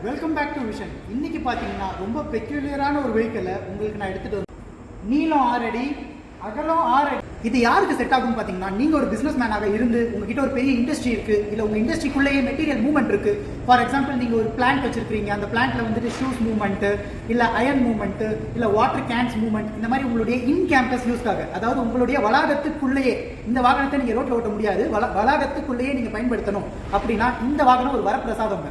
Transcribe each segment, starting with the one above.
Welcome back to vision இன்னைக்கு பார்த்தீங்கன்னா ரொம்ப பெக்யூலியரான ஒரு வெஹிக்கிளை உங்களுக்கு நான் எடுத்துகிட்டு வந்தேன் நீளம் ஆறடி அகலம் ஆறடி இது யாருக்கு செட் ஆகும்னு பார்த்தீங்கன்னா நீங்கள் ஒரு பிஸ்னஸ் மேனாக இருந்து உங்ககிட்ட ஒரு பெரிய இண்டஸ்ட்ரி இருக்குது இல்லை உங்கள் இண்டஸ்ட்ரிக்குள்ளேயே மெட்டீரியல் மூவ்மெண்ட் இருக்குது ஃபார் எக்ஸாம்பிள் நீங்கள் ஒரு பிளான்ட் வச்சிருக்கீங்க அந்த பிளான்ட்ல வந்துட்டு ஷூஸ் மூவ்மெண்ட்டு இல்லை அயர்ன் மூவ்மெண்ட்டு இல்லை வாட்டர் கேன்ஸ் மூவ்மெண்ட் இந்த மாதிரி உங்களுடைய இன் கேம்பஸ் யூஸ்க்காக அதாவது உங்களுடைய வளாகத்துக்குள்ளேயே இந்த வாகனத்தை நீங்கள் ரோட்டில் ஓட்ட முடியாது வள வளாகத்துக்குள்ளேயே நீங்கள் பயன்படுத்தணும் அப்படின்னா இந்த வாகனம் ஒரு வரப்பிரசாதங்க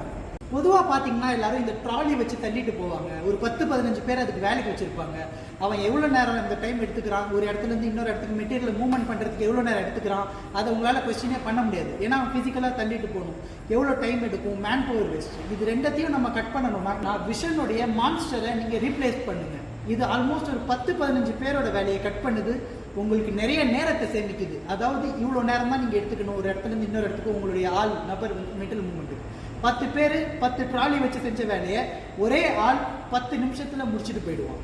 பொதுவாக பார்த்தீங்கன்னா எல்லாரும் இந்த ட்ராலி வச்சு தள்ளிட்டு போவாங்க. ஒரு பத்து பதினஞ்சு பேர் அதுக்கு வேலைக்கு வச்சுருப்பாங்க. அவன் எவ்வளோ நேரம் இந்த டைம் எடுத்துக்கிறான்? ஒரு இடத்துல இருந்து இன்னொரு இடத்துக்கு மெட்டீரியல் மூவ்மெண்ட் பண்ணுறதுக்கு எவ்வளோ நேரம் எடுத்துக்கிறான்? அதை உங்களால் கொஸ்டினே பண்ண முடியாது. ஏன்னா அவன் ஃபிசிக்கலாக தள்ளிட்டு போகணும். எவ்வளோ டைம் எடுக்கும்? மேன் பவர் வேஸ்ட் இது ரெண்டத்தையும் நம்ம கட் பண்ணணும்னா நான் விஷனுடைய மான்ஸ்டரை நீங்கள் ரீப்ளேஸ் பண்ணுங்கள் இது ஆல்மோஸ்ட் ஒரு பத்து பதினஞ்சு பேரோட வேலையை கட் பண்ணுது. உங்களுக்கு நிறைய நேரத்தை சேமிக்குது. அதாவது இவ்வளோ நேரம் தான் நீங்கள் எடுத்துக்கணும். ஒரு இடத்துல இருந்து இன்னொரு இடத்துக்கு உங்களுடைய ஆள் நபர் மெட்டல் மூவ்மெண்ட்டு பத்து பேர் பத்து ட்ராலி வச்சு செஞ்ச வேலையை ஒரே ஆள் பத்து நிமிஷத்தில் முடிச்சுட்டு போயிடுவான்.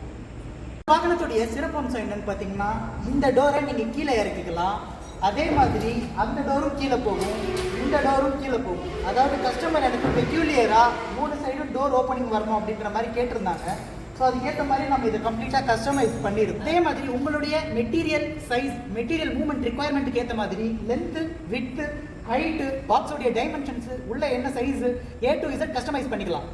வாகனத்துடைய சிறப்பம்சம் என்னன்னு பார்த்தீங்கன்னா இந்த டோரை நீங்கள் கீழே இறக்கிக்கலாம். அதே மாதிரி அந்த டோரும் கீழே போகும் இந்த டோரும் கீழே போகும். அதாவது கஸ்டமர் எனக்கு பெக்யூலியராக மூணு சைடும் டோர் ஓப்பனிங் வரணும் அப்படின்ற மாதிரி கேட்டிருந்தாங்க. ஸோ அதுக்கேற்ற மாதிரி நம்ம இதை கம்ப்ளீட்டாக கஸ்டமைஸ் பண்ணிடுவோம் அதே மாதிரி உங்களுடைய மெட்டீரியல் சைஸ் மெட்டீரியல் மூவ்மெண்ட் ரிக்குவயர்மெண்ட்டுக்கு ஏற்ற மாதிரி லென்த்து வித்து ஹைட்டு பாக்ஸோடைய டைமென்ஷன்ஸு உள்ள என்ன size A to Z customize பண்ணிக்கலாம்.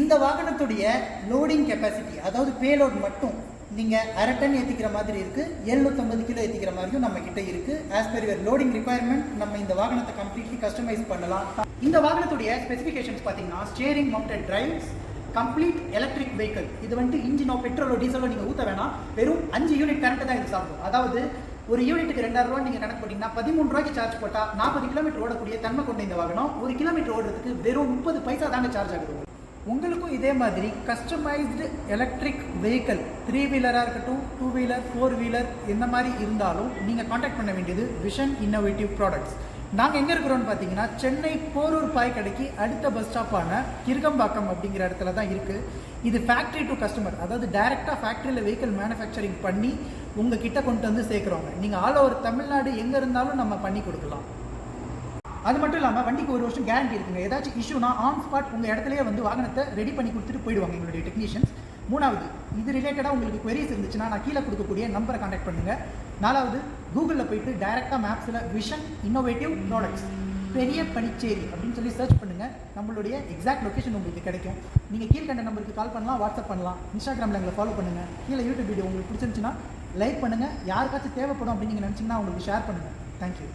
இந்த வாகனத்துடைய லோடிங் கெப்பாசிட்டி அதாவது பேலோட் மட்டும் நீங்கள் அரை டன் ஏற்றிக்கிற மாதிரி இருக்குது எழுநூற்றம்பது கிலோ ஏற்றிக்கிற மாதிரியும் நம்ம கிட்ட இருக்குது as per your loading requirement நம்ம இந்த வாகனத்தை கம்ப்ளீட்லி கஸ்டமைஸ் பண்ணலாம். இந்த வாகனத்துடைய ஸ்பெசிஃபிகேஷன்ஸ் பார்த்தீங்கன்னா steering mounted drives complete electric vehicle இது வந்துட்டு இன்ஜினோ பெட்ரோலோ டீசலோ நீங்கள் ஊற்ற வேணாம். வெறும் அஞ்சு யூனிட் கரண்ட்டு தான் இது சாப்பிடும். அதாவது ஒரு யூனிட்டுக்கு ரெண்டாயிரம் ரூபா நீங்கள் கணக்கு போட்டிங்கன்னா பதிமூணு ரூபாய்க்கு சார்ஜ் போட்டால் நாற்பது கிலோமீட்டர் ஓடக்கூடிய தன்மை கொண்ட இந்த வாகனம் ஒரு கிலோமீட்டர் ஓடுறதுக்கு வெறும் முப்பது பைசா தாங்க சார்ஜ் ஆகுது. உங்களுக்கும் இதே மாதிரி கஸ்டமைஸ்டு எலக்ட்ரிக் வெஹிக்கிள் த்ரீ வீலராக இருக்கட்டும் டூ வீலர் ஃபோர் வீலர் இந்த மாதிரி இருந்தாலும் நீங்கள் காண்டாக்ட் பண்ண வேண்டியது விஷன் இன்னோவேட்டிவ் ப்ராடக்ட்ஸ் நாங்கள் எங்கே இருக்கிறோம்னு பார்த்தீங்கன்னா சென்னை போரூர் பாய் கடைக்கு அடுத்த பஸ் ஸ்டாப்பான கிருகம்பாக்கம் அப்படிங்கிற இடத்துல தான் இருக்குது இது ஃபேக்ட்ரி டு கஸ்டமர் அதாவது டைரெக்டாக ஃபேக்ட்ரியில் வெஹிக்கிள் மேனுஃபேக்சரிங் பண்ணி உங்கள் கிட்ட கொண்டு வந்து சேர்க்குறோங்க நீங்கள் ஆல் ஓவர் தமிழ்நாடு எங்கே இருந்தாலும் நம்ம பண்ணி கொடுக்கலாம். அது மட்டும் இல்லாமல் வண்டிக்கு ஒரு வருஷம் கேரண்டி இருக்குங்க. ஏதாச்சும் இஷ்யூனா ஆன் ஸ்பாட் உங்கள் இடத்துலயே வந்து வாகனத்தை ரெடி பண்ணி கொடுத்துட்டு போயிடுவாங்க எங்களுடைய டெக்னீஷியன்ஸ் மூணாவது இது ரிலேட்டடாக உங்களுக்கு குவரிஸ் இருந்துச்சுன்னா நான் கீழே கொடுக்கக்கூடிய நம்பரை கான்டாக்ட் பண்ணுங்கள் நாலாவது கூகுளில் போயிட்டு டைரெக்டாக மேப்ஸில் விஷன் இன்னோவேட்டிவ் ப்ராடக்ட்ஸ் பெரிய பனிச்சேரி அப்படின்னு சொல்லி சர்ச் பண்ணுங்கள் நம்மளுடைய எக்ஸாக்ட் லொக்கேஷன் உங்களுக்கு கிடைக்கும். நீங்கள் கீழ்கண்ட நம்பருக்கு கால் பண்ணலாம் வாட்ஸ்அப் பண்ணலாம் இன்ஸ்டாகிராமில் எங்களை ஃபாலோ பண்ணுங்கள் கீழே யூடியூப் வீடியோ உங்களுக்கு பிடிச்சிருந்துச்சுன்னா லைக் பண்ணுங்கள் யாருக்காச்சும் தேவைப்படும் அப்படின்னு நீங்கள் நினச்சிங்கன்னா உங்களுக்கு ஷேர் பண்ணுங்கள் தேங்க்யூ